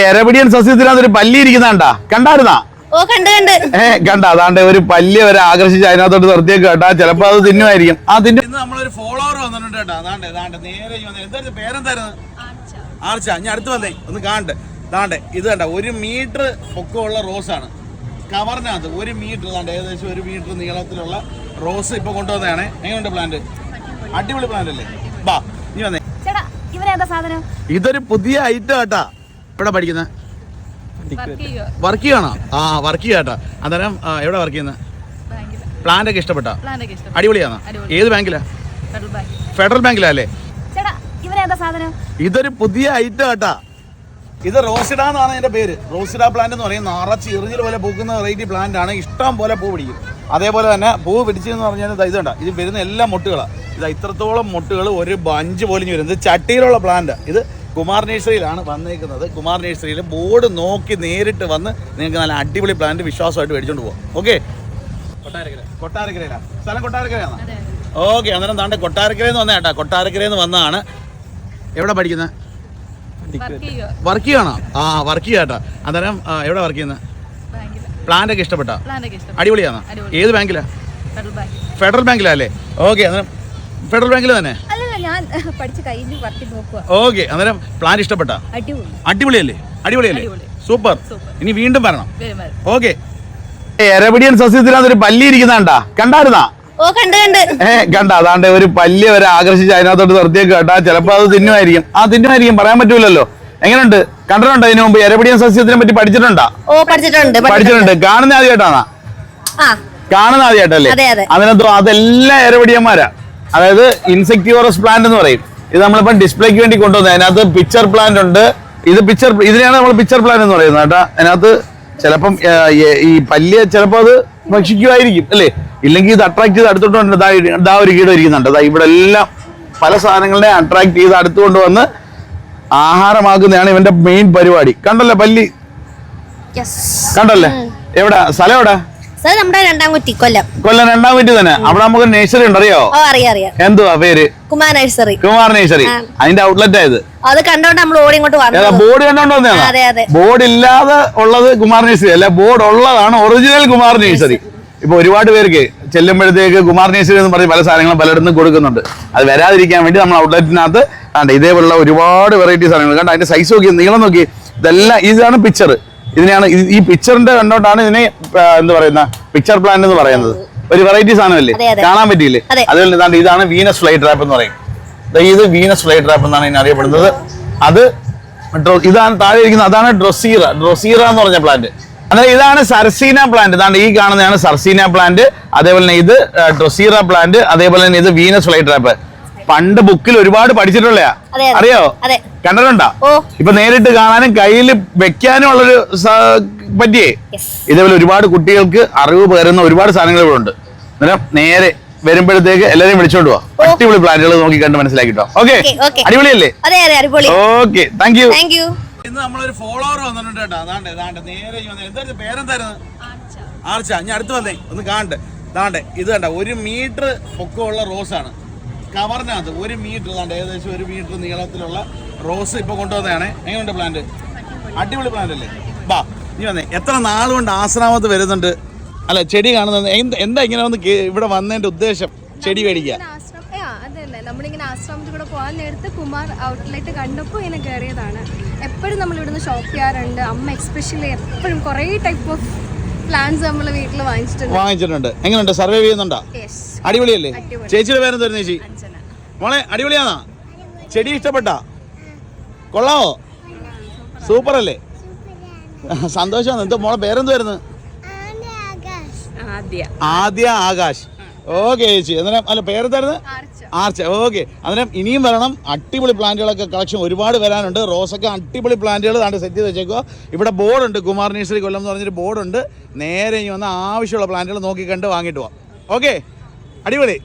എരപിടിയൻ സസ്യത്തിനകത്ത് ഒരു പല്ലി ഇരിക്കുന്നാണ്ടാ കണ്ടായിരുന്നാ? ഓ കണ്ട് കണ്ട്. ഏ കണ്ട. അതാണ്ട് ഒരു പല്ലി വരെ ആകർഷിച്ച് അതിനകത്തോട്ട് നിർത്തിയൊക്കെ കേട്ടാ. ചിലപ്പോ അത് തിന്നുമായിരിക്കും. ആ തിന്നു. നമ്മളൊരു ഫോളോവർ വന്നിട്ടുണ്ട് കേട്ടോ. അതാണ്ട് അതാണ്ട് നേരെ. എന്തായിരുന്നു പേരെന്തായിരുന്നു? ആർച്ച. ഞാൻ അടുത്ത് വന്നേ. ഒന്ന് കാണട്ടെ അതാണ്ട് ഇത് കണ്ട. ഒരു മീറ്റർ പൊക്കമുള്ള റോസാണ്. കവറിനകത്ത് ഒരു മീറ്റർ അതാണ്ട് ഏകദേശം ഒരു മീറ്റർ നീളത്തിലുള്ള റോസ് ഇപ്പൊ കൊണ്ടുവന്നതാണ്. എങ്ങനെയുണ്ട് പ്ലാന്റ് അടിപൊളി. പ്ലാന്റ് അല്ലേ? ബാ നീ വന്നേ. ഇതൊരു പുതിയ ഐറ്റം കേട്ടാ ഇവിടെ പഠിക്കുന്നത് വർക്ക് ചെയ്യണോ ആ വർക്ക് ചെയ്യാട്ടാ അന്നേരം എവിടെ വർക്ക് ചെയ്യുന്നത് പ്ലാന്റ് ഒക്കെ ഇഷ്ടപ്പെട്ടാ? അടിപൊളിയാണോ? ഏത് ബാങ്കിലാ? ഫെഡറൽ ബാങ്കിലാ അല്ലേ? ഇതൊരു പുതിയ ഐറ്റം ആട്ടാ. ഇത് റോസിഡ എന്നാണ് എന്റെ പേര്. റോസിഡ പ്ലാന്റ് എന്ന് പറയും നിറച്ച് എറിഞ്ഞിൽ പോലെ പൂക്കുന്ന വെറൈറ്റി പ്ലാന്റ് ആണ്. ഇഷ്ടം പോലെ പൂ പിടിക്കും. അതേപോലെ തന്നെ പൂ പിടിച്ചെന്ന് പറഞ്ഞാൽ ഇത് ഇതുണ്ട. ഇത് വരുന്ന എല്ലാ മുട്ടുകളാണ് ഇത് ഇത്രത്തോളം മുട്ടുകൾ ഒരു ബഞ്ച് പോലും ഇഞ്ഞ് വരുന്നത് ചട്ടിയിലുള്ള പ്ലാന്റ് ഇത് കുമാർ നേഴ്സറിയിലാണ് വന്നേക്കുന്നത്. കുമാർ നേഴ്സറിയിൽ ബോർഡ് നോക്കി നേരിട്ട് വന്ന് നിങ്ങൾക്ക് നല്ല അടിപൊളി പ്ലാന്റ് വിശ്വാസമായിട്ട് മേടിച്ചോണ്ട് പോകാം ഓക്കെ സ്ഥലം കൊട്ടാരക്കരയാണ്? ഓക്കെ അന്നേരം താണ്ടെ കൊട്ടാരക്കരയിൽ നിന്ന് വന്നേ കേട്ടാ. കൊട്ടാരക്കരയിൽ നിന്ന് വന്നതാണ് എവിടെ പഠിക്കുന്നത് വർക്ക് ചെയ്യണോ ആ വർക്ക് ചെയ്യാട്ടാ അന്നേരം എവിടെ വർക്ക് ചെയ്യുന്നത് പ്ലാന്റ് ഒക്കെ ഇഷ്ടപ്പെട്ടാ? അടിപൊളിയാണോ? ഏത് ബാങ്കിലാ? ഫെഡറൽ ബാങ്കിലാ അല്ലേ? ഓക്കെ അന്നേരം ഫെഡറൽ ബാങ്കിൽ തന്നെ? ഞാൻ പഠിച്ച കയ്യിൽ വർക്ക് നോക്കുക ഓക്കെ അന്നേരം പ്ലാൻ ഇഷ്ടപ്പെട്ട? അടിപൊളി. അടിപൊളിയല്ലേ? അടിപൊളിയല്ലേ? അടിപൊളി. സൂപ്പർ. ഇനി വീണ്ടും വരണം. ഓക്കെ. എരപിടിയൻ സസ്യത്തിനകത്ത് ഒരു പല്ലി ഇരിക്കുന്നാണ്ടാ? കണ്ടായിരുന്നാ? ഓ കണ്ട് കണ്ട്. ഏ കണ്ട അതാണ്ട് ഒരു പല്ലി വരെ ആകർഷിച്ച് അതിനകത്തോട്ട് നിർത്തിയൊക്കെ കേട്ടാ ചിലപ്പോ അത് തിന്നുമായിരിക്കും. ആ തിന്നുമായിരിക്കും പറയാൻ പറ്റൂലല്ലോ. എങ്ങനെയുണ്ട് കണ്ടിട്ടുണ്ടോ ഇതിനു മുമ്പ് എരപിടിയൻ സസ്യത്തിനെ പറ്റി പഠിച്ചിട്ടുണ്ടോ? ഓ പഠിച്ചിട്ടുണ്ട് പഠിച്ചിട്ടുണ്ട്. കാണുന്ന ആദ്യമായിട്ടാണോ? ആ. കാണുന്ന ആദ്യമായിട്ടല്ലേ? അതെ, അതെ. അതിനകത്ത് അതെല്ലാം എരപിടിയന്മാരാ അതായത് ഇൻസെക്ടിവറസ് പ്ലാന്റ് എന്ന് പറയും. ഇത് നമ്മളിപ്പം ഡിസ്പ്ലേക്ക് വേണ്ടി കൊണ്ടുവന്നത്. അതിനകത്ത് പിക്ചർ പ്ലാന്റ് ഉണ്ട്. ഇത് പിക്ചർ ഇതിനെയാണ് നമ്മൾ പിക്ചർ പ്ലാന്റ് എന്ന് പറയുന്നത് കേട്ടോ. അതിനകത്ത് ചിലപ്പം ഈ- പല്ലിയ ചിലപ്പോൾ അത് ഭക്ഷിക്കുമായിരിക്കും അല്ലേ? ഇല്ലെങ്കിൽ ഇത് അട്രാക്ട് ചെയ്ത് അടുത്തോട്ട് കൊണ്ട് ദാ ഒരു കീടം ഇരിക്കുന്നുണ്ട്. ദാ ഇവിടെ എല്ലാം പല സാധനങ്ങളെ അട്രാക്ട് ചെയ്ത് അടുത്ത് കൊണ്ടുവന്ന് ആഹാരമാക്കുന്നതാണ് ഇവന്റെ മെയിൻ പരിപാടി. കണ്ടല്ലേ പല്ലി? കണ്ടല്ലേ? എവിടെ? സ്ഥലം എവിടെ? സാർ നമ്മുടെ രണ്ടാം കുറ്റി കൊല്ലം. കൊല്ലം രണ്ടാം കുറ്റി തന്നെ. അവിടെ നമുക്ക് നേഴ്സറി ഉണ്ട് അറിയോ? ഓ അറിയാം അറിയാം. എന്തുവാ പേര്? കുമാർ നഴ്സറി കുമാർ നേഴ്സറി അതിന്റെ ഔട്ട്ലെറ്റ് ആയത് അത് കണ്ടോണ്ട് നമ്മൾ ഓടി ഇങ്ങോട്ട് വന്നത്. ബോർഡ് കണ്ടോണ്ട് വന്നതാണ് അതെ, അതെ. ബോർഡ് ഇല്ലാതെ ഉള്ളത് കുമാർ നേഴ്സറി അല്ല ബോർഡ് ഉള്ളതാണ് ഒറിജിനൽ കുമാർ നേഴ്സറി ഇപ്പൊ ഒരുപാട് പേർക്ക് ചെല്ലുമ്പോഴത്തേക്ക് കുമാർ നേഴ്സറി എന്ന് പറഞ്ഞ് പല സാധനങ്ങളും പലയിടത്തും കൊടുക്കുന്നുണ്ട്. അത് വരാതിരിക്കാൻ വേണ്ടി നമ്മൾ ഔട്ട്ലെറ്റിനകത്ത് കണ്ട ഇതേപോലുള്ള ഒരുപാട് വെറൈറ്റി സാധനങ്ങൾ കണ്ട അതിന്റെ സൈസ് നോക്കി നീളം നോക്കി ഇതെല്ലാം ഇതാണ് പിക്ചർ ഇതിനെയാണ് ഈ പിക്ചറിന്റെ കണ്ടോണ്ടാണ് ഇതിനെ എന്ത് പറയുന്ന പിക്ചർ പ്ലാൻ എന്ന് പറയുന്നത്. ഒരു വെറൈറ്റി സാധനമല്ലേ. കാണാൻ പറ്റിയില്ലേ? അതെ. അതുപോലെ ഇതാണ്ട് ഇതാണ് വീനസ് ഫ്ലൈ ട്രാപ്പ് എന്ന് പറയും. ഇത് വീനസ് ഫ്ലൈ ട്രാപ്പ് എന്നാണ് ഇതിനെ അറിയപ്പെടുന്നത്. അത് ഇതാണ് താഴെ ഇരിക്കുന്നത്. അതാണ് ഡ്രൊസീറ ഡ്രൊസീറ എന്ന് പറഞ്ഞ പ്ലാന്റ് അതായത് ഇതാണ് സർസീന പ്ലാന്റ് ഇതാണ്ട് ഈ കാണുന്നതാണ് സർസീന പ്ലാന്റ് അതേപോലെ തന്നെ ഇത് ഡ്രൊസീറ പ്ലാന്റ് അതേപോലെ തന്നെ ഇത് വീനസ് ഫ്ലൈ ട്രാപ്പ് പണ്ട് ബുക്കിൽ ഒരുപാട് പഠിച്ചിട്ടുള്ളയാ. അതെ, അതെ. അറിയോ? അതെ. കണ്ടിട്ടുണ്ടോ. ഇപ്പൊ നേരിട്ട് കാണാനും കയ്യിൽ വെക്കാനും ഉള്ളൊരു പറ്റിയേ. ഇതേപോലെ ഒരുപാട് കുട്ടികൾക്ക് അറിവ് പകരുന്ന ഒരുപാട് സാധനങ്ങൾ ഇവിടെ ഉണ്ട് അന്നേരം നേരെ വരുമ്പോഴത്തേക്ക് എല്ലാരെയും വിളിച്ചോണ്ട് പോവാ. അടിപൊളി പ്ലാന്റുകൾ നോക്കി കണ്ട് മനസ്സിലാക്കിട്ടോ. ഓക്കെ. അടിപൊളിയല്ലേ? അതെ അതെ അടിപൊളി. Okay. Thank you thank you ഇന്ന് നമ്മളൊരു ഫോളോവർ വന്നിട്ടുണ്ട് കേട്ടോ. അതാണ്ട് അതാണ്ട്. നേരെ. എന്തായിരുന്നു? പേരെന്തായിരുന്നു? ആർച്ച. ഞാൻ അടുത്ത് വന്നേ. ഒന്ന് കാണട്ടെ ദാണ്ടെ ഇത് കണ്ട? ഒരു മീറ്റർ പൊക്കമുള്ള റോസാണ്. കവറിനകത്ത് ഒരു മീറ്റർ ദാണ്ട് ഏകദേശം ഒരു മീറ്റർ നീളത്തിലുള്ള റോസ് ഇപ്പൊ കൊണ്ടുവന്നതാണ്. എങ്ങനെയുണ്ട് പ്ലാന്റ് അടിപൊളി പ്ലാന്റ് അല്ലേ? ബാ നീ വന്നേ. എത്ര നാളുകൊണ്ട് ആശ്രാമത്ത് വരുന്നുണ്ട്? അല്ല ചെടി കാണുന്നത് എന്താ എന്താ ഇങ്ങനെ വന്ന് ഇവിടെ വന്നതിന്റെ ഉദ്ദേശം? ചെടി മേടിക്കുക. നമ്മളിങ്ങനെ ആശ്രമത്തിൽ കൂടെ പോകാൻ നേരത്ത് കുമാർ ഔട്ട്ലെറ്റ് കണ്ടപ്പോൾ ഇങ്ങനെ കയറിയതാണ് എപ്പോഴും നമ്മൾ ഇവിടുന്ന് ഷോപ്പ് ചെയ്യാറുണ്ട്. അമ്മ എക്സ്പെഷ്യലി എപ്പോഴും കുറേ ടൈപ്പ് ഓഫ് പ്ലാന്റ്സ് നമ്മൾ വീട്ടിൽ വാങ്ങിച്ചിട്ടുണ്ട്. വാങ്ങിച്ചിട്ടുണ്ട്. എങ്ങനെയുണ്ട്? സർവൈവ് ചെയ്യുന്നുണ്ടോ? അടിപൊളിയല്ലേ? അടിപൊളി. ചേച്ചിയുടെ പേരെന്തായിരുന്നു ചേച്ചി? മോളെ അടിപൊളിയാണോ? ചെടി ഇഷ്ടപ്പെട്ട? കൊള്ളാവോ? സൂപ്പർ അല്ലേ സന്തോഷമാണ്. എന്തോ മോളെ പേരെന്തുവായിരുന്നു ആദ്യ. ആദ്യ ആകാശ്. ഓക്കെ ചേച്ചി. അന്നേരം അല്ല പേരെന്തായിരുന്നു? ആർച്ച. ആർച്ച. ഓക്കെ. അന്നേരം ഇനിയും വരണം. അടിപൊളി പ്ലാന്റുകളൊക്കെ കളക്ഷൻ ഒരുപാട് വരാനുണ്ട്. റോസൊക്കെ അടിപൊളി പ്ലാന്റുകൾ താണ്ട് സെറ്റ് ചെയ്ത് വെച്ചേക്കുക ഇവിടെ ബോർഡുണ്ട്. കുമാർ നേഴ്സറി കൊല്ലം എന്ന് പറഞ്ഞൊരു ബോർഡുണ്ട്. നേരെ ഇനി വന്ന ആവശ്യമുള്ള പ്ലാന്റുകൾ നോക്കി കണ്ട് വാങ്ങിയിട്ട് പോവാം. ഓക്കെ. അടിപൊളി.